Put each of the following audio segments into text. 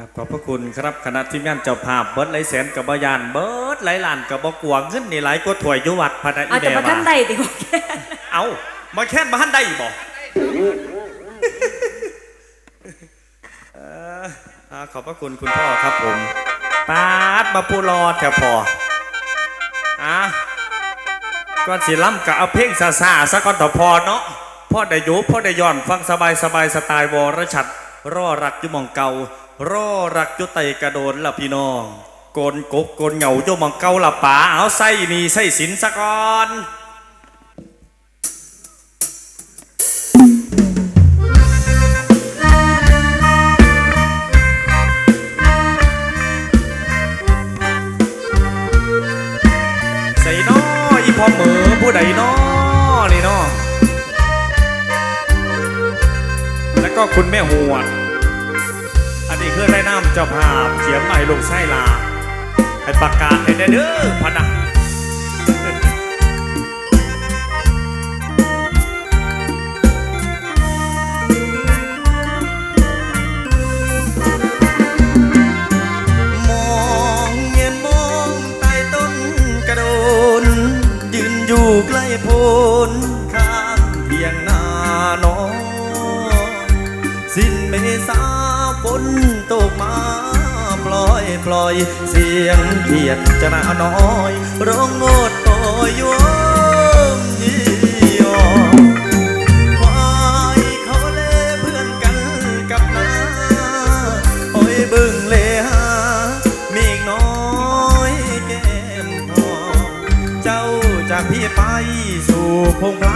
ครับขอบพระคุณครับคณะทีมงานเจ้าภาพเบิร์ดไหลายแสนกับบยานเบิร์ดไหลายล้านกับบกวางขึ้นนี่ไหลายก็ถวยอยุวัดพระอิเอาเดแต่มาว่าท่านใดติโอเคเอามาแค่นบ้านได้บ่เอ่ออ่าขอบพระคุณคุณพ่อครับผมปาดมาปูรอแถวพออะก่อนสิล้ำกับเอาเพลงซาซาๆซะก่อนต่อพอเนาะพ่อได้อยุพ่อได้ย้อนฟังสบายสบายๆสไตล์วรชัดรอรักอยู่หมองเก่า รอรักอยู่ไตกระโดนละพี่น้องโกนกกโกนเหงาอยู่หมองเกาละป๋าเอาไส้นี่ไส้สินซะก่อนใส่น้ออีพอเหมือผู้ใดน้อนี่น้อแล้วก็คุณแม่หวด อันนี้คือได้น้ำเจ้าภาพเฉียงใหม่ลงไส้ลาให้ประกาศให้ได้เด้อพนะมองเงียนมองใต้ต้นกระโดนยืนอยู่ใกล้โพนข้างเพียงนาน้องสิ้นเมษา ฝนตกมาปล่อยปล่อย เสียงเขียดจะนาน้อยร้องโงดโอยยวงยี่ยอควายเขาเล่เพื่อนกันกับนาโอ้ยบึงเลหามีน้อยแก้มทองเจ้าจากพี่ไปสู่พงไพร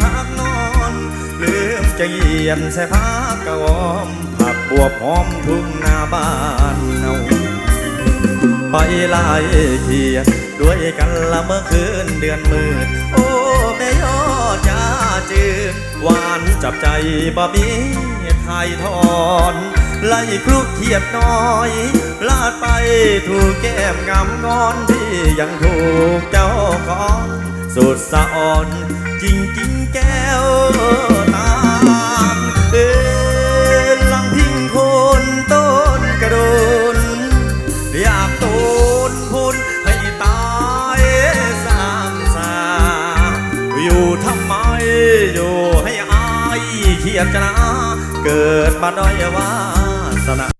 พักนอนลืมจะเยียนใส่ผ้ากะวอม วบหอมทุ่งนาบ้านเนาไปไล่เขียดด้วยกันละเมื่อคืนเดือนมืดโอ้แม่ยอดยาจืนหวานจับใจบ่มีไทยทอนไล่คลุกเขียดน้อย ลาดไปถูกแก้มงำงอนที่ยังถูกเจ้าของสุดสะอ่อน จริงจริงแก้ว เทียบจะนะ เกิดมาด้อยวาสนา